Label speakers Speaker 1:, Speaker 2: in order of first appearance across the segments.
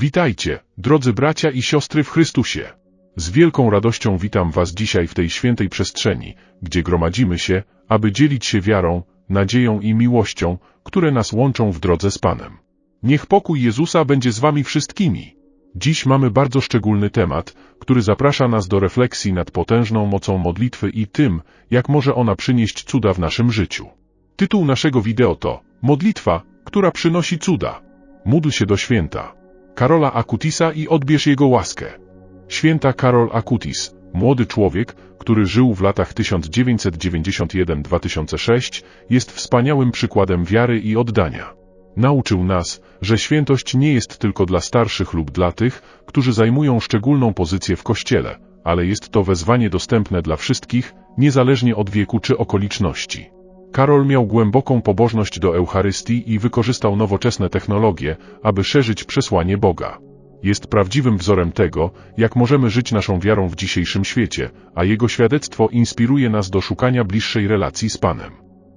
Speaker 1: Witajcie, drodzy bracia i siostry w Chrystusie. Z wielką radością witam Was dzisiaj w tej świętej przestrzeni, gdzie gromadzimy się, aby dzielić się wiarą, nadzieją i miłością, które nas łączą w drodze z Panem. Niech pokój Jezusa będzie z Wami wszystkimi. Dziś mamy bardzo szczególny temat, który zaprasza nas do refleksji nad potężną mocą modlitwy i tym, jak może ona przynieść cuda w naszym życiu. Tytuł naszego wideo to Modlitwa, która przynosi cuda. Módl się do święta. Karola Akutisa i odbierz jego łaskę. Święta Karol Akutis, młody człowiek, który żył w latach 1991-2006, jest wspaniałym przykładem wiary i oddania. Nauczył nas, że świętość nie jest tylko dla starszych lub dla tych, którzy zajmują szczególną pozycję w Kościele, ale jest to wezwanie dostępne dla wszystkich, niezależnie od wieku czy okoliczności. Karol miał głęboką pobożność do Eucharystii i wykorzystał nowoczesne technologie, aby szerzyć przesłanie Boga. Jest prawdziwym wzorem tego, jak możemy żyć naszą wiarą w dzisiejszym świecie, a jego świadectwo inspiruje nas do szukania bliższej relacji z Panem.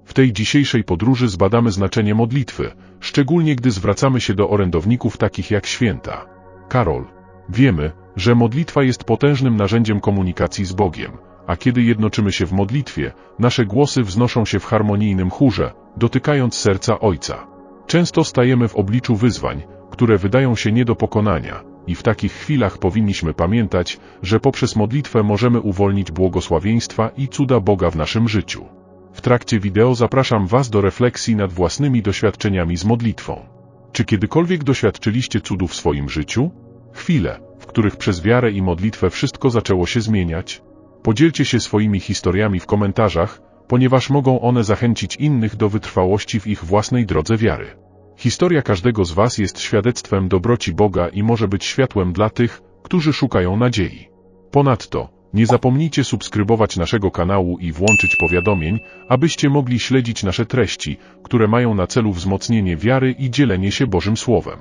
Speaker 1: W tej dzisiejszej podróży zbadamy znaczenie modlitwy, szczególnie gdy zwracamy się do orędowników takich jak święta. Karol. Wiemy, że modlitwa jest potężnym narzędziem komunikacji z Bogiem, a kiedy jednoczymy się w modlitwie, nasze głosy wznoszą się w harmonijnym chórze, dotykając serca Ojca. Często stajemy w obliczu wyzwań, które wydają się nie do pokonania, i w takich chwilach powinniśmy pamiętać, że poprzez modlitwę możemy uwolnić błogosławieństwa i cuda Boga w naszym życiu. W trakcie wideo zapraszam Was do refleksji nad własnymi doświadczeniami z modlitwą. Czy kiedykolwiek doświadczyliście cudu w swoim życiu? Chwile, w których przez wiarę i modlitwę wszystko zaczęło się zmieniać? Podzielcie się swoimi historiami w komentarzach, ponieważ mogą one zachęcić innych do wytrwałości w ich własnej drodze wiary. Historia każdego z Was jest świadectwem dobroci Boga i może być światłem dla tych, którzy szukają nadziei. Ponadto, nie zapomnijcie subskrybować naszego kanału i włączyć powiadomień, abyście mogli śledzić nasze treści, które mają na celu wzmocnienie wiary i dzielenie się Bożym Słowem.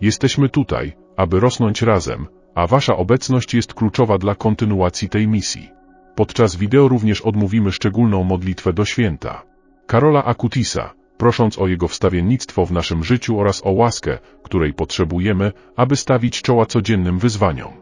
Speaker 1: Jesteśmy tutaj, aby rosnąć razem, a Wasza obecność jest kluczowa dla kontynuacji tej misji. Podczas wideo również odmówimy szczególną modlitwę do święta. Karola Akutisa, prosząc o jego wstawiennictwo w naszym życiu oraz o łaskę, której potrzebujemy, aby stawić czoła codziennym wyzwaniom.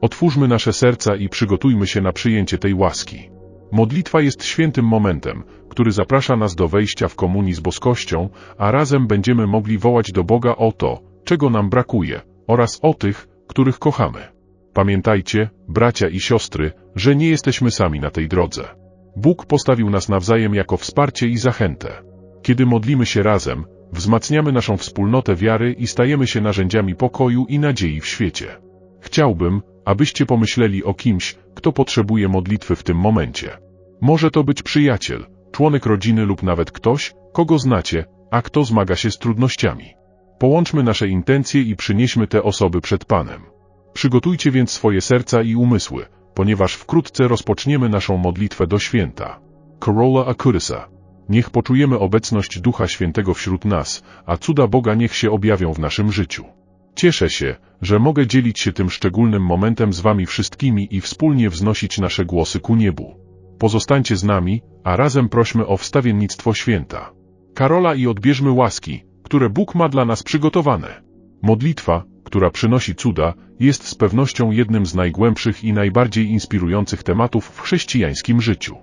Speaker 1: Otwórzmy nasze serca i przygotujmy się na przyjęcie tej łaski. Modlitwa jest świętym momentem, który zaprasza nas do wejścia w komunii z boskością, a razem będziemy mogli wołać do Boga o to, czego nam brakuje, oraz o tych, których kochamy. Pamiętajcie, bracia i siostry, że nie jesteśmy sami na tej drodze. Bóg postawił nas nawzajem jako wsparcie i zachętę. Kiedy modlimy się razem, wzmacniamy naszą wspólnotę wiary i stajemy się narzędziami pokoju i nadziei w świecie. Chciałbym, abyście pomyśleli o kimś, kto potrzebuje modlitwy w tym momencie. Może to być przyjaciel, członek rodziny lub nawet ktoś, kogo znacie, a kto zmaga się z trudnościami. Połączmy nasze intencje i przynieśmy te osoby przed Panem. Przygotujcie więc swoje serca i umysły, ponieważ wkrótce rozpoczniemy naszą modlitwę do święta. Corolla Akutisa. Niech poczujemy obecność Ducha Świętego wśród nas, a cuda Boga niech się objawią w naszym życiu. Cieszę się, że mogę dzielić się tym szczególnym momentem z Wami wszystkimi i wspólnie wznosić nasze głosy ku niebu. Pozostańcie z nami, a razem prośmy o wstawiennictwo święta. Karola i odbierzmy łaski, które Bóg ma dla nas przygotowane. Modlitwa, która przynosi cuda, jest z pewnością jednym z najgłębszych i najbardziej inspirujących tematów w chrześcijańskim życiu.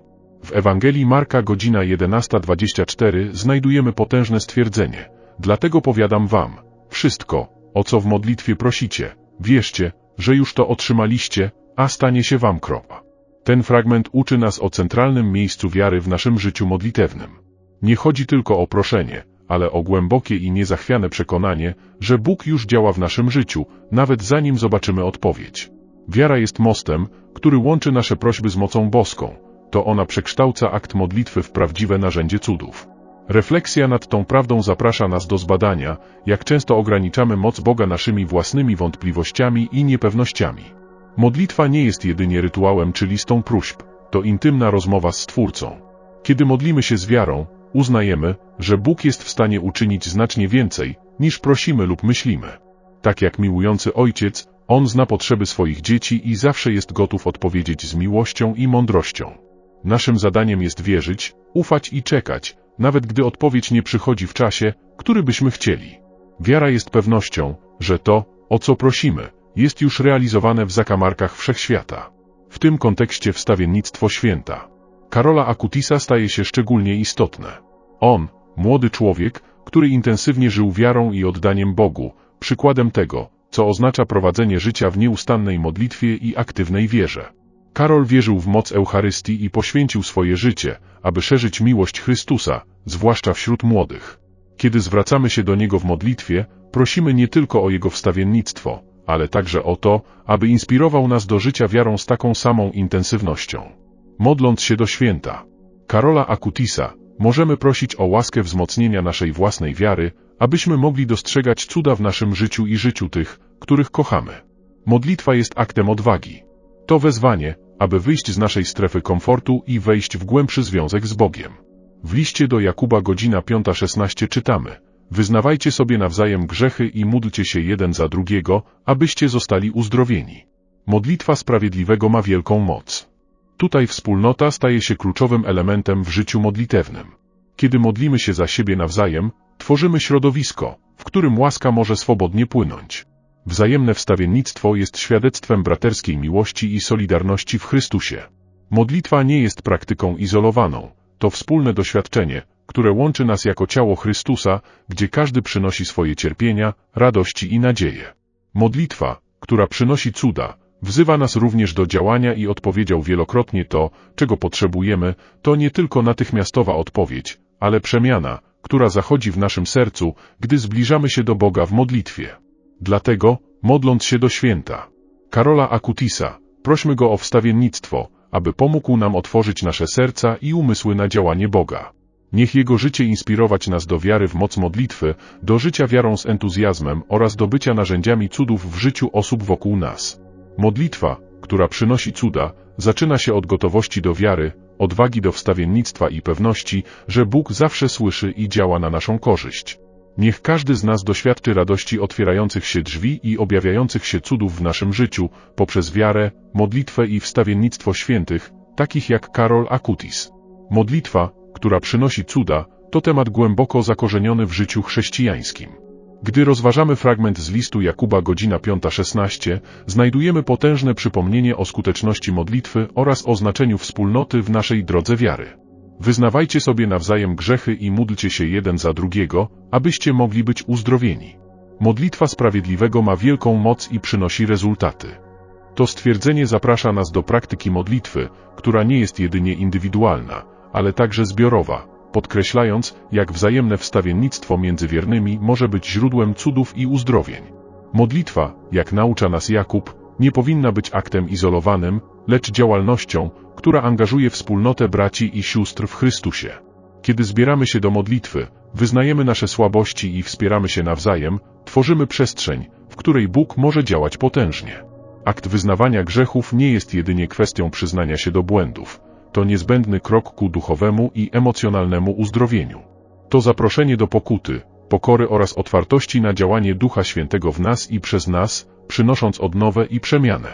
Speaker 1: W Ewangelii Marka godzina 11.24 znajdujemy potężne stwierdzenie. Dlatego powiadam wam, wszystko, o co w modlitwie prosicie, wierzcie, że już to otrzymaliście, a stanie się wam kropa. Ten fragment uczy nas o centralnym miejscu wiary w naszym życiu modlitewnym. Nie chodzi tylko o proszenie, ale o głębokie i niezachwiane przekonanie, że Bóg już działa w naszym życiu, nawet zanim zobaczymy odpowiedź. Wiara jest mostem, który łączy nasze prośby z mocą boską. To ona przekształca akt modlitwy w prawdziwe narzędzie cudów. Refleksja nad tą prawdą zaprasza nas do zbadania, jak często ograniczamy moc Boga naszymi własnymi wątpliwościami i niepewnościami. Modlitwa nie jest jedynie rytuałem czy listą próśb, to intymna rozmowa z Stwórcą. Kiedy modlimy się z wiarą, uznajemy, że Bóg jest w stanie uczynić znacznie więcej, niż prosimy lub myślimy. Tak jak miłujący ojciec, On zna potrzeby swoich dzieci i zawsze jest gotów odpowiedzieć z miłością i mądrością. Naszym zadaniem jest wierzyć, ufać i czekać, nawet gdy odpowiedź nie przychodzi w czasie, który byśmy chcieli. Wiara jest pewnością, że to, o co prosimy, jest już realizowane w zakamarkach wszechświata. W tym kontekście wstawiennictwo święta Karola Akutisa staje się szczególnie istotne. On, młody człowiek, który intensywnie żył wiarą i oddaniem Bogu, przykładem tego, co oznacza prowadzenie życia w nieustannej modlitwie i aktywnej wierze. Karol wierzył w moc Eucharystii i poświęcił swoje życie, aby szerzyć miłość Chrystusa, zwłaszcza wśród młodych. Kiedy zwracamy się do Niego w modlitwie, prosimy nie tylko o Jego wstawiennictwo, ale także o to, aby inspirował nas do życia wiarą z taką samą intensywnością. Modląc się do święta Karola Akutisa, możemy prosić o łaskę wzmocnienia naszej własnej wiary, abyśmy mogli dostrzegać cuda w naszym życiu i życiu tych, których kochamy. Modlitwa jest aktem odwagi. To wezwanie, aby wyjść z naszej strefy komfortu i wejść w głębszy związek z Bogiem. W liście do Jakuba godzina 5.16 czytamy Wyznawajcie sobie nawzajem grzechy i módlcie się jeden za drugiego, abyście zostali uzdrowieni. Modlitwa sprawiedliwego ma wielką moc. Tutaj wspólnota staje się kluczowym elementem w życiu modlitewnym. Kiedy modlimy się za siebie nawzajem, tworzymy środowisko, w którym łaska może swobodnie płynąć. Wzajemne wstawiennictwo jest świadectwem braterskiej miłości i solidarności w Chrystusie. Modlitwa nie jest praktyką izolowaną, to wspólne doświadczenie, które łączy nas jako ciało Chrystusa, gdzie każdy przynosi swoje cierpienia, radości i nadzieje. Modlitwa, która przynosi cuda, wzywa nas również do działania i odpowiedział wielokrotnie to, czego potrzebujemy, to nie tylko natychmiastowa odpowiedź, ale przemiana, która zachodzi w naszym sercu, gdy zbliżamy się do Boga w modlitwie. Dlatego, modląc się do święta Karola Akutisa, prośmy go o wstawiennictwo, aby pomógł nam otworzyć nasze serca i umysły na działanie Boga. Niech Jego życie inspirować nas do wiary w moc modlitwy, do życia wiarą z entuzjazmem oraz do bycia narzędziami cudów w życiu osób wokół nas. Modlitwa, która przynosi cuda, zaczyna się od gotowości do wiary, odwagi do wstawiennictwa i pewności, że Bóg zawsze słyszy i działa na naszą korzyść. Niech każdy z nas doświadczy radości otwierających się drzwi i objawiających się cudów w naszym życiu, poprzez wiarę, modlitwę i wstawiennictwo świętych, takich jak Karol Akutis. Modlitwa, która przynosi cuda, to temat głęboko zakorzeniony w życiu chrześcijańskim. Gdy rozważamy fragment z listu Jakuba godzina 5.16, znajdujemy potężne przypomnienie o skuteczności modlitwy oraz o znaczeniu wspólnoty w naszej drodze wiary. Wyznawajcie sobie nawzajem grzechy i módlcie się jeden za drugiego, abyście mogli być uzdrowieni. Modlitwa sprawiedliwego ma wielką moc i przynosi rezultaty. To stwierdzenie zaprasza nas do praktyki modlitwy, która nie jest jedynie indywidualna, ale także zbiorowa, podkreślając, jak wzajemne wstawiennictwo między wiernymi może być źródłem cudów i uzdrowień. Modlitwa, jak naucza nas Jakub, nie powinna być aktem izolowanym, lecz działalnością, która angażuje wspólnotę braci i sióstr w Chrystusie. Kiedy zbieramy się do modlitwy, wyznajemy nasze słabości i wspieramy się nawzajem, tworzymy przestrzeń, w której Bóg może działać potężnie. Akt wyznawania grzechów nie jest jedynie kwestią przyznania się do błędów. To niezbędny krok ku duchowemu i emocjonalnemu uzdrowieniu. To zaproszenie do pokuty, pokory oraz otwartości na działanie Ducha Świętego w nas i przez nas, przynosząc odnowę i przemianę.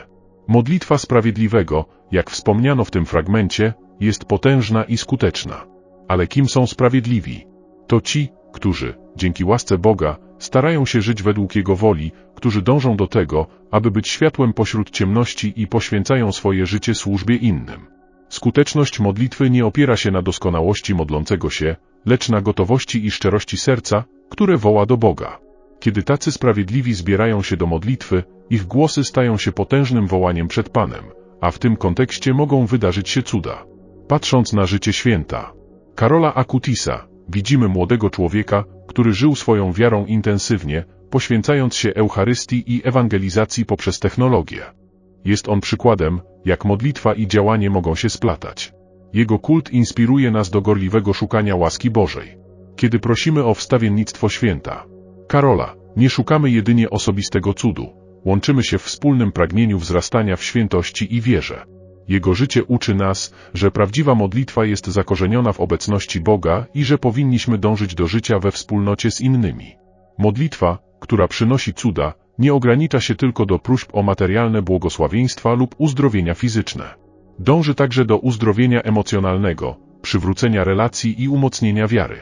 Speaker 1: Modlitwa sprawiedliwego, jak wspomniano w tym fragmencie, jest potężna i skuteczna. Ale kim są sprawiedliwi? To ci, którzy, dzięki łasce Boga, starają się żyć według Jego woli, którzy dążą do tego, aby być światłem pośród ciemności i poświęcają swoje życie służbie innym. Skuteczność modlitwy nie opiera się na doskonałości modlącego się, lecz na gotowości i szczerości serca, które woła do Boga. Kiedy tacy sprawiedliwi zbierają się do modlitwy, ich głosy stają się potężnym wołaniem przed Panem, a w tym kontekście mogą wydarzyć się cuda. Patrząc na życie święta Karola Akutisa, widzimy młodego człowieka, który żył swoją wiarą intensywnie, poświęcając się Eucharystii i ewangelizacji poprzez technologię. Jest on przykładem, jak modlitwa i działanie mogą się splatać. Jego kult inspiruje nas do gorliwego szukania łaski Bożej. Kiedy prosimy o wstawiennictwo święta, Karola, nie szukamy jedynie osobistego cudu, łączymy się w wspólnym pragnieniu wzrastania w świętości i wierze. Jego życie uczy nas, że prawdziwa modlitwa jest zakorzeniona w obecności Boga i że powinniśmy dążyć do życia we wspólnocie z innymi. Modlitwa, która przynosi cuda, nie ogranicza się tylko do próśb o materialne błogosławieństwa lub uzdrowienia fizyczne. Dąży także do uzdrowienia emocjonalnego, przywrócenia relacji i umocnienia wiary.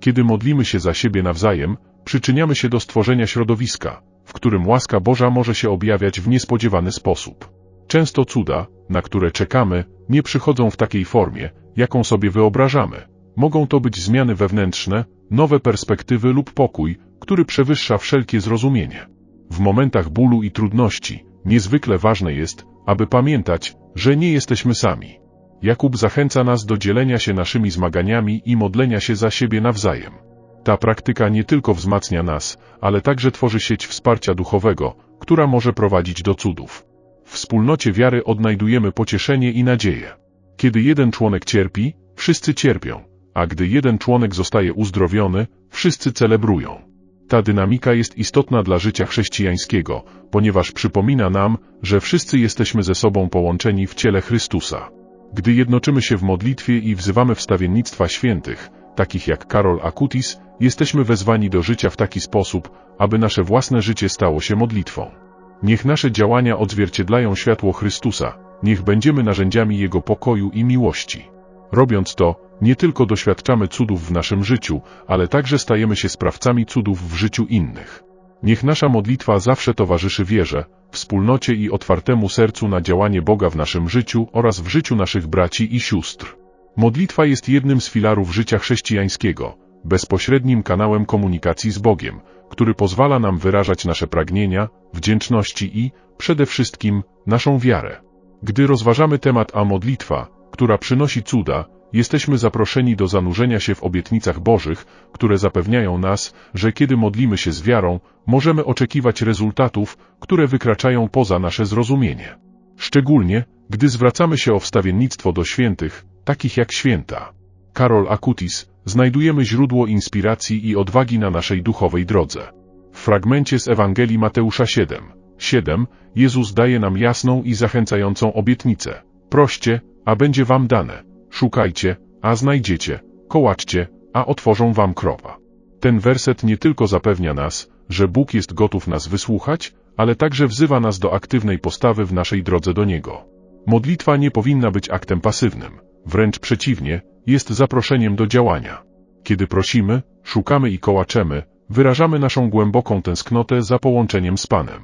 Speaker 1: Kiedy modlimy się za siebie nawzajem, przyczyniamy się do stworzenia środowiska, w którym łaska Boża może się objawiać w niespodziewany sposób. Często cuda, na które czekamy, nie przychodzą w takiej formie, jaką sobie wyobrażamy. Mogą to być zmiany wewnętrzne, nowe perspektywy lub pokój, który przewyższa wszelkie zrozumienie. W momentach bólu i trudności, niezwykle ważne jest, aby pamiętać, że nie jesteśmy sami. Jakub zachęca nas do dzielenia się naszymi zmaganiami i modlenia się za siebie nawzajem. Ta praktyka nie tylko wzmacnia nas, ale także tworzy sieć wsparcia duchowego, która może prowadzić do cudów. W wspólnocie wiary odnajdujemy pocieszenie i nadzieję. Kiedy jeden członek cierpi, wszyscy cierpią, a gdy jeden członek zostaje uzdrowiony, wszyscy celebrują. Ta dynamika jest istotna dla życia chrześcijańskiego, ponieważ przypomina nam, że wszyscy jesteśmy ze sobą połączeni w ciele Chrystusa. Gdy jednoczymy się w modlitwie i wzywamy wstawiennictwa świętych, takich jak Karol Akutis, jesteśmy wezwani do życia w taki sposób, aby nasze własne życie stało się modlitwą. Niech nasze działania odzwierciedlają światło Chrystusa, niech będziemy narzędziami Jego pokoju i miłości. Robiąc to, nie tylko doświadczamy cudów w naszym życiu, ale także stajemy się sprawcami cudów w życiu innych. Niech nasza modlitwa zawsze towarzyszy wierze, wspólnocie i otwartemu sercu na działanie Boga w naszym życiu oraz w życiu naszych braci i sióstr. Modlitwa jest jednym z filarów życia chrześcijańskiego, bezpośrednim kanałem komunikacji z Bogiem, który pozwala nam wyrażać nasze pragnienia, wdzięczności i, przede wszystkim, naszą wiarę. Gdy rozważamy temat a modlitwa, która przynosi cuda, jesteśmy zaproszeni do zanurzenia się w obietnicach Bożych, które zapewniają nas, że kiedy modlimy się z wiarą, możemy oczekiwać rezultatów, które wykraczają poza nasze zrozumienie. Szczególnie, gdy zwracamy się o wstawiennictwo do świętych, takich jak święta. Karol Akutis, znajdujemy źródło inspiracji i odwagi na naszej duchowej drodze. W fragmencie z Ewangelii Mateusza 7, 7 Jezus daje nam jasną i zachęcającą obietnicę. Proście, a będzie wam dane. Szukajcie, a znajdziecie. Kołaczcie, a otworzą wam krowa. Ten werset nie tylko zapewnia nas, że Bóg jest gotów nas wysłuchać, ale także wzywa nas do aktywnej postawy w naszej drodze do Niego. Modlitwa nie powinna być aktem pasywnym, wręcz przeciwnie, jest zaproszeniem do działania. Kiedy prosimy, szukamy i kołaczemy, wyrażamy naszą głęboką tęsknotę za połączeniem z Panem.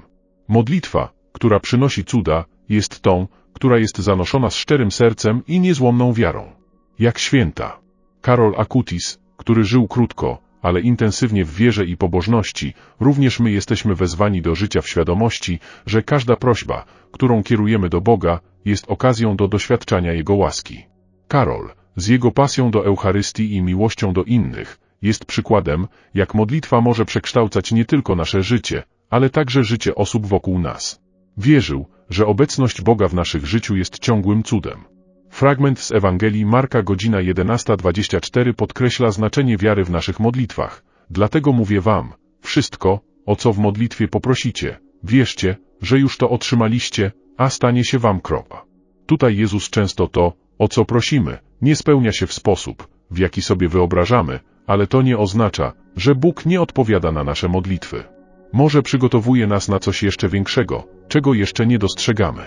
Speaker 1: Modlitwa, która przynosi cuda, jest tą, która jest zanoszona z szczerym sercem i niezłomną wiarą. Jak święta. Karol Akutis, który żył krótko, ale intensywnie w wierze i pobożności, również my jesteśmy wezwani do życia w świadomości, że każda prośba, którą kierujemy do Boga, jest okazją do doświadczania Jego łaski. Karol, z jego pasją do Eucharystii i miłością do innych, jest przykładem, jak modlitwa może przekształcać nie tylko nasze życie, ale także życie osób wokół nas. Wierzył, że obecność Boga w naszych życiu jest ciągłym cudem. Fragment z Ewangelii Marka godzina 11.24 podkreśla znaczenie wiary w naszych modlitwach. Dlatego mówię wam, wszystko, o co w modlitwie poprosicie, wierzcie, że już to otrzymaliście, a stanie się wam kropa. Tutaj Jezus często to, o co prosimy, nie spełnia się w sposób, w jaki sobie wyobrażamy, ale to nie oznacza, że Bóg nie odpowiada na nasze modlitwy. Może przygotowuje nas na coś jeszcze większego, czego jeszcze nie dostrzegamy.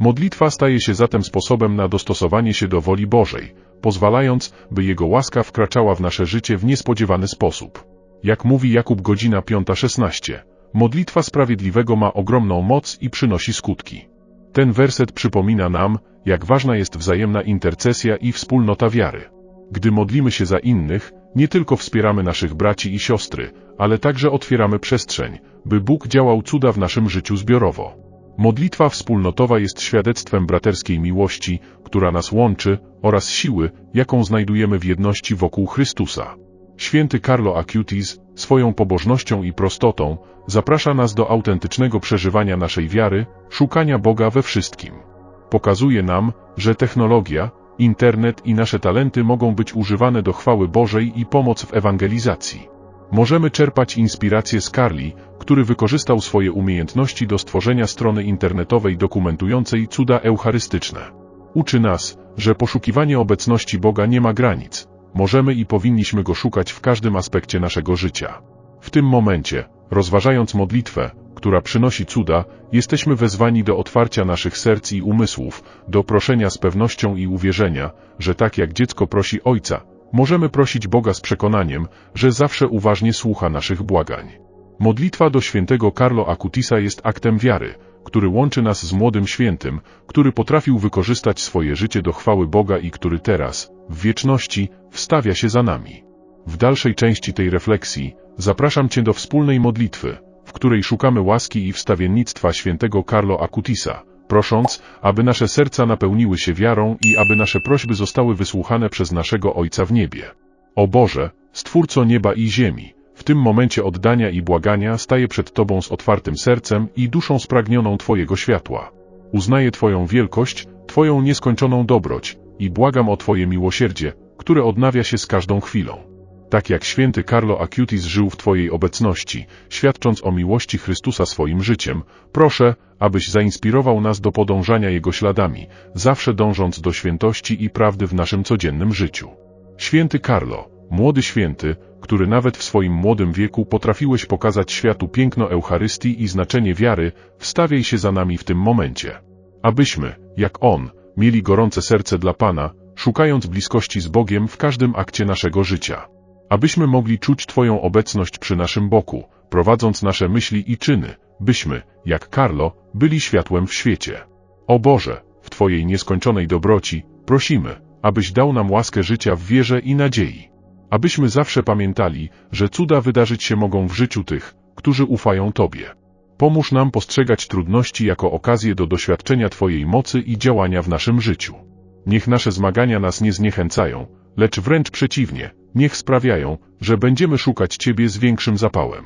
Speaker 1: Modlitwa staje się zatem sposobem na dostosowanie się do woli Bożej, pozwalając, by Jego łaska wkraczała w nasze życie w niespodziewany sposób. Jak mówi Jakub godzina 5.16, modlitwa sprawiedliwego ma ogromną moc i przynosi skutki. Ten werset przypomina nam, jak ważna jest wzajemna intercesja i wspólnota wiary. Gdy modlimy się za innych, nie tylko wspieramy naszych braci i siostry, ale także otwieramy przestrzeń, by Bóg działał cuda w naszym życiu zbiorowo. Modlitwa wspólnotowa jest świadectwem braterskiej miłości, która nas łączy, oraz siły, jaką znajdujemy w jedności wokół Chrystusa. Święty Carlo Acutis, swoją pobożnością i prostotą, zaprasza nas do autentycznego przeżywania naszej wiary, szukania Boga we wszystkim. Pokazuje nam, że technologia, internet i nasze talenty mogą być używane do chwały Bożej i pomoc w ewangelizacji. Możemy czerpać inspirację z Carli, który wykorzystał swoje umiejętności do stworzenia strony internetowej dokumentującej cuda eucharystyczne. Uczy nas, że poszukiwanie obecności Boga nie ma granic. Możemy i powinniśmy go szukać w każdym aspekcie naszego życia. W tym momencie, rozważając modlitwę, która przynosi cuda, jesteśmy wezwani do otwarcia naszych serc i umysłów, do proszenia z pewnością i uwierzenia, że tak jak dziecko prosi Ojca, możemy prosić Boga z przekonaniem, że zawsze uważnie słucha naszych błagań. Modlitwa do świętego Carlo Acutisa jest aktem wiary, który łączy nas z młodym świętym, który potrafił wykorzystać swoje życie do chwały Boga i który teraz, w wieczności, wstawia się za nami. W dalszej części tej refleksji zapraszam Cię do wspólnej modlitwy, w której szukamy łaski i wstawiennictwa świętego Carlo Acutisa, prosząc, aby nasze serca napełniły się wiarą i aby nasze prośby zostały wysłuchane przez naszego Ojca w niebie. O Boże, Stwórco nieba i ziemi, w tym momencie oddania i błagania staję przed Tobą z otwartym sercem i duszą spragnioną Twojego światła. Uznaję Twoją wielkość, Twoją nieskończoną dobroć i błagam o Twoje miłosierdzie, które odnawia się z każdą chwilą. Tak jak święty Carlo Acutis żył w Twojej obecności, świadcząc o miłości Chrystusa swoim życiem, proszę, abyś zainspirował nas do podążania Jego śladami, zawsze dążąc do świętości i prawdy w naszym codziennym życiu. Święty Carlo, młody święty, który nawet w swoim młodym wieku potrafiłeś pokazać światu piękno Eucharystii i znaczenie wiary, wstawiaj się za nami w tym momencie. Abyśmy, jak On, mieli gorące serce dla Pana, szukając bliskości z Bogiem w każdym akcie naszego życia. Abyśmy mogli czuć Twoją obecność przy naszym boku, prowadząc nasze myśli i czyny, byśmy, jak Karlo, byli światłem w świecie. O Boże, w Twojej nieskończonej dobroci, prosimy, abyś dał nam łaskę życia w wierze i nadziei. Abyśmy zawsze pamiętali, że cuda wydarzyć się mogą w życiu tych, którzy ufają Tobie. Pomóż nam postrzegać trudności jako okazję do doświadczenia Twojej mocy i działania w naszym życiu. Niech nasze zmagania nas nie zniechęcają, lecz wręcz przeciwnie, niech sprawiają, że będziemy szukać Ciebie z większym zapałem.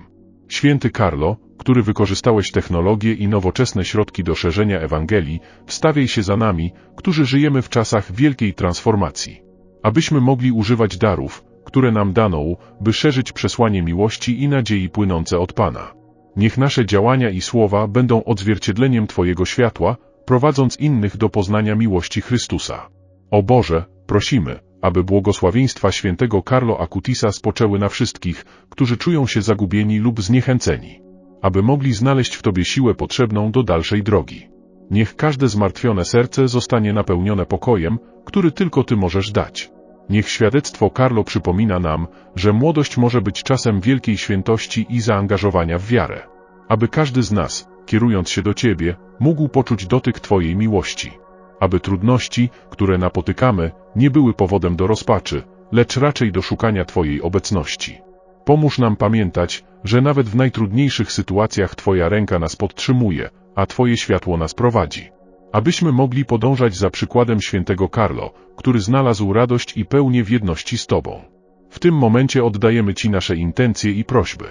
Speaker 1: Święty Karlo, który wykorzystałeś technologię i nowoczesne środki do szerzenia Ewangelii, wstawiaj się za nami, którzy żyjemy w czasach wielkiej transformacji. Abyśmy mogli używać darów, które nam dano, by szerzyć przesłanie miłości i nadziei płynące od Pana. Niech nasze działania i słowa będą odzwierciedleniem Twojego światła, prowadząc innych do poznania miłości Chrystusa. O Boże, prosimy, aby błogosławieństwa świętego Carlo Acutisa spoczęły na wszystkich, którzy czują się zagubieni lub zniechęceni. Aby mogli znaleźć w Tobie siłę potrzebną do dalszej drogi. Niech każde zmartwione serce zostanie napełnione pokojem, który tylko Ty możesz dać. Niech świadectwo Carlo przypomina nam, że młodość może być czasem wielkiej świętości i zaangażowania w wiarę. Aby każdy z nas, kierując się do Ciebie, mógł poczuć dotyk Twojej miłości. Aby trudności, które napotykamy, nie były powodem do rozpaczy, lecz raczej do szukania Twojej obecności. Pomóż nam pamiętać, że nawet w najtrudniejszych sytuacjach Twoja ręka nas podtrzymuje, a Twoje światło nas prowadzi. Abyśmy mogli podążać za przykładem świętego Carlo, który znalazł radość i pełnię w jedności z Tobą. W tym momencie oddajemy Ci nasze intencje i prośby.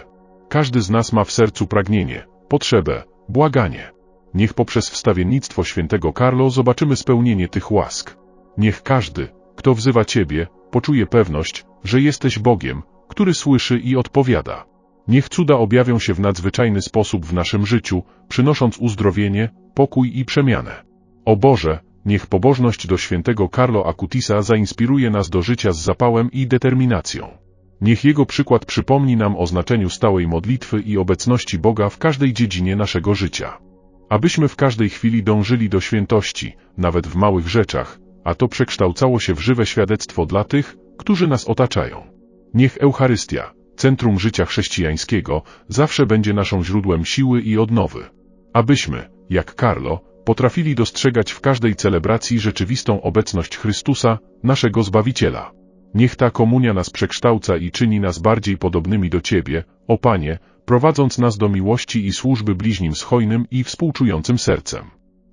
Speaker 1: Każdy z nas ma w sercu pragnienie, potrzebę, błaganie. Niech poprzez wstawiennictwo świętego Carlo zobaczymy spełnienie tych łask. Niech każdy, kto wzywa Ciebie, poczuje pewność, że jesteś Bogiem, który słyszy i odpowiada. Niech cuda objawią się w nadzwyczajny sposób w naszym życiu, przynosząc uzdrowienie, pokój i przemianę. O Boże, niech pobożność do świętego Carlo Acutisa zainspiruje nas do życia z zapałem i determinacją. Niech jego przykład przypomni nam o znaczeniu stałej modlitwy i obecności Boga w każdej dziedzinie naszego życia. Abyśmy w każdej chwili dążyli do świętości, nawet w małych rzeczach, a to przekształcało się w żywe świadectwo dla tych, którzy nas otaczają. Niech Eucharystia, centrum życia chrześcijańskiego, zawsze będzie naszą źródłem siły i odnowy. Abyśmy, jak Carlo, potrafili dostrzegać w każdej celebracji rzeczywistą obecność Chrystusa, naszego Zbawiciela. Niech ta komunia nas przekształca i czyni nas bardziej podobnymi do Ciebie, o Panie, prowadząc nas do miłości i służby bliźnim z hojnym i współczującym sercem.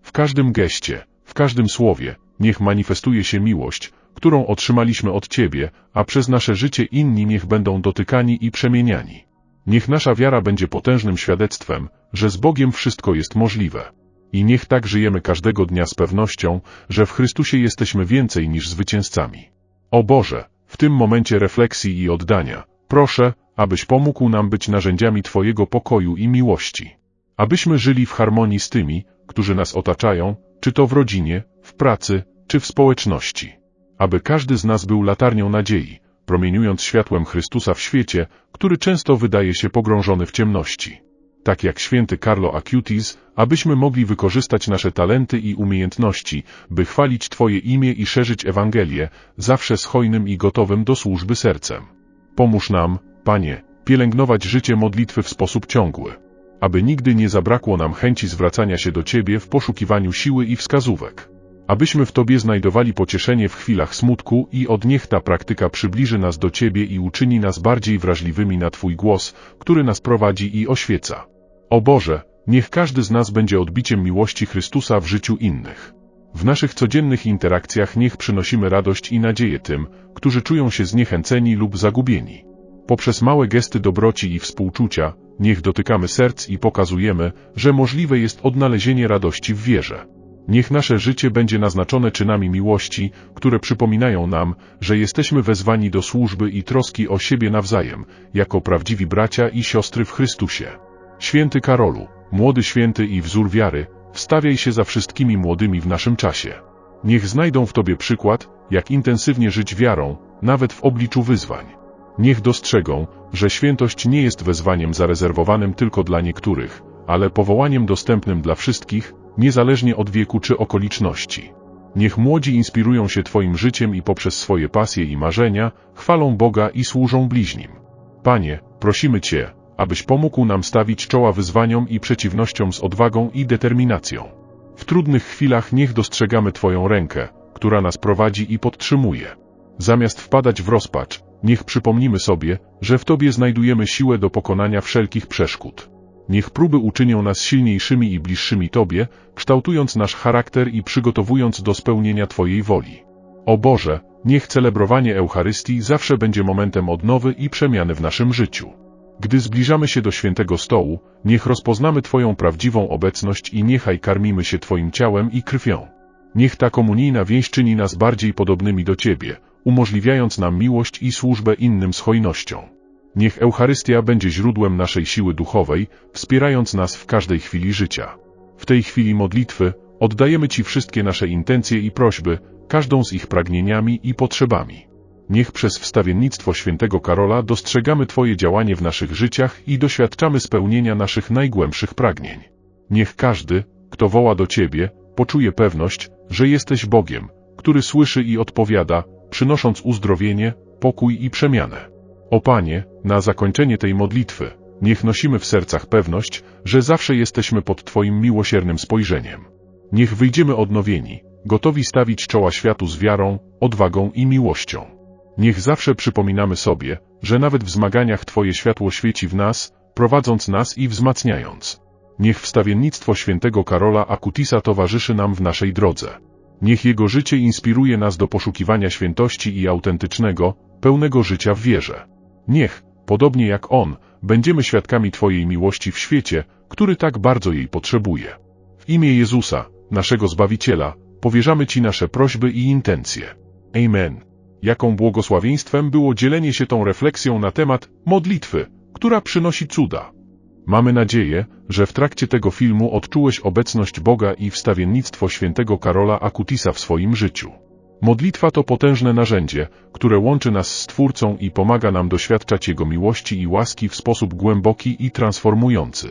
Speaker 1: W każdym geście, w każdym słowie, niech manifestuje się miłość, którą otrzymaliśmy od Ciebie, a przez nasze życie inni niech będą dotykani i przemieniani. Niech nasza wiara będzie potężnym świadectwem, że z Bogiem wszystko jest możliwe. I niech tak żyjemy każdego dnia z pewnością, że w Chrystusie jesteśmy więcej niż zwycięzcami. O Boże, w tym momencie refleksji i oddania, proszę, abyś pomógł nam być narzędziami Twojego pokoju i miłości. Abyśmy żyli w harmonii z tymi, którzy nas otaczają, czy to w rodzinie, w pracy, czy w społeczności. Aby każdy z nas był latarnią nadziei, promieniując światłem Chrystusa w świecie, który często wydaje się pogrążony w ciemności tak jak święty Carlo Acutis, abyśmy mogli wykorzystać nasze talenty i umiejętności, by chwalić Twoje imię i szerzyć Ewangelię, zawsze z hojnym i gotowym do służby sercem. Pomóż nam, Panie, pielęgnować życie modlitwy w sposób ciągły. Aby nigdy nie zabrakło nam chęci zwracania się do Ciebie w poszukiwaniu siły i wskazówek. Abyśmy w Tobie znajdowali pocieszenie w chwilach smutku i od niech ta praktyka przybliży nas do Ciebie i uczyni nas bardziej wrażliwymi na Twój głos, który nas prowadzi i oświeca. O Boże, niech każdy z nas będzie odbiciem miłości Chrystusa w życiu innych. W naszych codziennych interakcjach niech przynosimy radość i nadzieję tym, którzy czują się zniechęceni lub zagubieni. Poprzez małe gesty dobroci i współczucia, niech dotykamy serc i pokazujemy, że możliwe jest odnalezienie radości w wierze. Niech nasze życie będzie naznaczone czynami miłości, które przypominają nam, że jesteśmy wezwani do służby i troski o siebie nawzajem, jako prawdziwi bracia i siostry w Chrystusie. Święty Karolu, młody święty i wzór wiary, wstawiaj się za wszystkimi młodymi w naszym czasie. Niech znajdą w Tobie przykład, jak intensywnie żyć wiarą, nawet w obliczu wyzwań. Niech dostrzegą, że świętość nie jest wezwaniem zarezerwowanym tylko dla niektórych, ale powołaniem dostępnym dla wszystkich, niezależnie od wieku czy okoliczności. Niech młodzi inspirują się Twoim życiem i poprzez swoje pasje i marzenia chwalą Boga i służą bliźnim. Panie, prosimy Cię, abyś pomógł nam stawić czoła wyzwaniom i przeciwnościom z odwagą i determinacją. W trudnych chwilach niech dostrzegamy Twoją rękę, która nas prowadzi i podtrzymuje. Zamiast wpadać w rozpacz, niech przypomnimy sobie, że w Tobie znajdujemy siłę do pokonania wszelkich przeszkód. Niech próby uczynią nas silniejszymi i bliższymi Tobie, kształtując nasz charakter i przygotowując do spełnienia Twojej woli. O Boże, niech celebrowanie Eucharystii zawsze będzie momentem odnowy i przemiany w naszym życiu. Gdy zbliżamy się do świętego stołu, niech rozpoznamy Twoją prawdziwą obecność i niechaj karmimy się Twoim ciałem i krwią. Niech ta komunijna więź czyni nas bardziej podobnymi do Ciebie, umożliwiając nam miłość i służbę innym z hojnością. Niech Eucharystia będzie źródłem naszej siły duchowej, wspierając nas w każdej chwili życia. W tej chwili modlitwy oddajemy Ci wszystkie nasze intencje i prośby, każdą z ich pragnieniami i potrzebami. Niech przez wstawiennictwo świętego Karola dostrzegamy Twoje działanie w naszych życiach i doświadczamy spełnienia naszych najgłębszych pragnień. Niech każdy, kto woła do Ciebie, poczuje pewność, że jesteś Bogiem, który słyszy i odpowiada, przynosząc uzdrowienie, pokój i przemianę. O Panie, na zakończenie tej modlitwy, niech nosimy w sercach pewność, że zawsze jesteśmy pod Twoim miłosiernym spojrzeniem. Niech wyjdziemy odnowieni, gotowi stawić czoła światu z wiarą, odwagą i miłością. Niech zawsze przypominamy sobie, że nawet w zmaganiach Twoje światło świeci w nas, prowadząc nas i wzmacniając. Niech wstawiennictwo świętego Karola Akutisa towarzyszy nam w naszej drodze. Niech jego życie inspiruje nas do poszukiwania świętości i autentycznego, pełnego życia w wierze. Niech, podobnie jak On, będziemy świadkami Twojej miłości w świecie, który tak bardzo jej potrzebuje. W imię Jezusa, naszego Zbawiciela, powierzamy Ci nasze prośby i intencje. Amen. Jaką błogosławieństwem było dzielenie się tą refleksją na temat modlitwy, która przynosi cuda. Mamy nadzieję, że w trakcie tego filmu odczułeś obecność Boga i wstawiennictwo świętego Karola Akutisa w swoim życiu. Modlitwa to potężne narzędzie, które łączy nas z Twórcą i pomaga nam doświadczać Jego miłości i łaski w sposób głęboki i transformujący.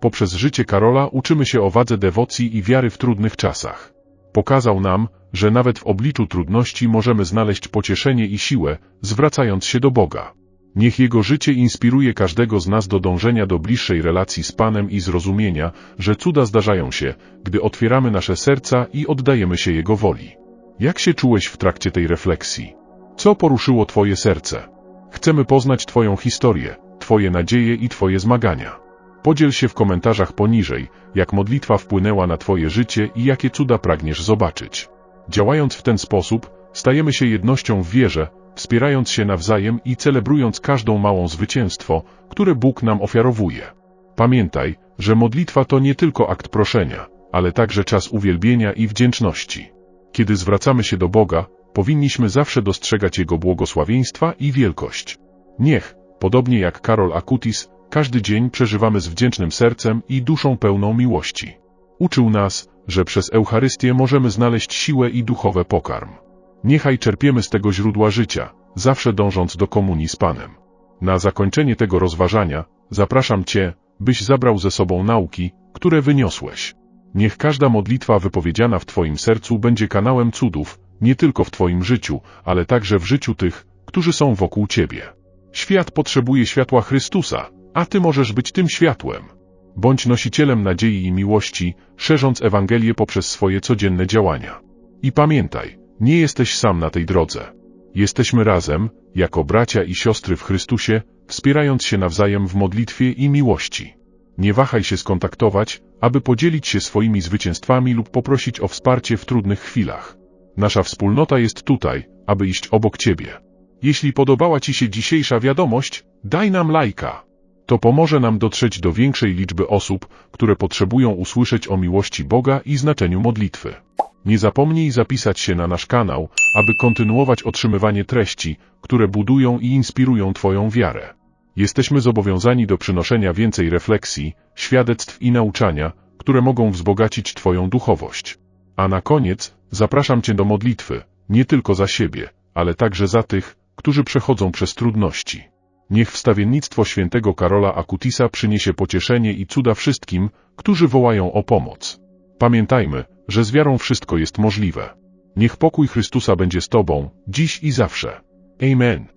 Speaker 1: Poprzez życie Karola uczymy się o wadze dewocji i wiary w trudnych czasach. Pokazał nam, że nawet w obliczu trudności możemy znaleźć pocieszenie i siłę, zwracając się do Boga. Niech Jego życie inspiruje każdego z nas do dążenia do bliższej relacji z Panem i zrozumienia, że cuda zdarzają się, gdy otwieramy nasze serca i oddajemy się Jego woli. Jak się czułeś w trakcie tej refleksji? Co poruszyło Twoje serce? Chcemy poznać Twoją historię, Twoje nadzieje i Twoje zmagania. Podziel się w komentarzach poniżej, jak modlitwa wpłynęła na Twoje życie i jakie cuda pragniesz zobaczyć. Działając w ten sposób, stajemy się jednością w wierze, wspierając się nawzajem i celebrując każdą małą zwycięstwo, które Bóg nam ofiarowuje. Pamiętaj, że modlitwa to nie tylko akt proszenia, ale także czas uwielbienia i wdzięczności. Kiedy zwracamy się do Boga, powinniśmy zawsze dostrzegać Jego błogosławieństwa i wielkość. Niech, podobnie jak Karol Akutis, każdy dzień przeżywamy z wdzięcznym sercem i duszą pełną miłości. Uczył nas, że przez Eucharystię możemy znaleźć siłę i duchowe pokarm. Niechaj czerpiemy z tego źródła życia, zawsze dążąc do komunii z Panem. Na zakończenie tego rozważania, zapraszam Cię, byś zabrał ze sobą nauki, które wyniosłeś. Niech każda modlitwa wypowiedziana w Twoim sercu będzie kanałem cudów, nie tylko w Twoim życiu, ale także w życiu tych, którzy są wokół Ciebie. Świat potrzebuje światła Chrystusa, a Ty możesz być tym światłem. Bądź nosicielem nadziei i miłości, szerząc Ewangelię poprzez swoje codzienne działania. I pamiętaj, nie jesteś sam na tej drodze. Jesteśmy razem, jako bracia i siostry w Chrystusie, wspierając się nawzajem w modlitwie i miłości. Nie wahaj się skontaktować, aby podzielić się swoimi zwycięstwami lub poprosić o wsparcie w trudnych chwilach. Nasza wspólnota jest tutaj, aby iść obok Ciebie. Jeśli podobała Ci się dzisiejsza wiadomość, daj nam lajka. To pomoże nam dotrzeć do większej liczby osób, które potrzebują usłyszeć o miłości Boga i znaczeniu modlitwy. Nie zapomnij zapisać się na nasz kanał, aby kontynuować otrzymywanie treści, które budują i inspirują Twoją wiarę. Jesteśmy zobowiązani do przynoszenia więcej refleksji, świadectw i nauczania, które mogą wzbogacić Twoją duchowość. A na koniec zapraszam Cię do modlitwy, nie tylko za siebie, ale także za tych, którzy przechodzą przez trudności. Niech wstawiennictwo świętego Karola Akutisa przyniesie pocieszenie i cuda wszystkim, którzy wołają o pomoc. Pamiętajmy, że z wiarą wszystko jest możliwe. Niech pokój Chrystusa będzie z Tobą, dziś i zawsze. Amen.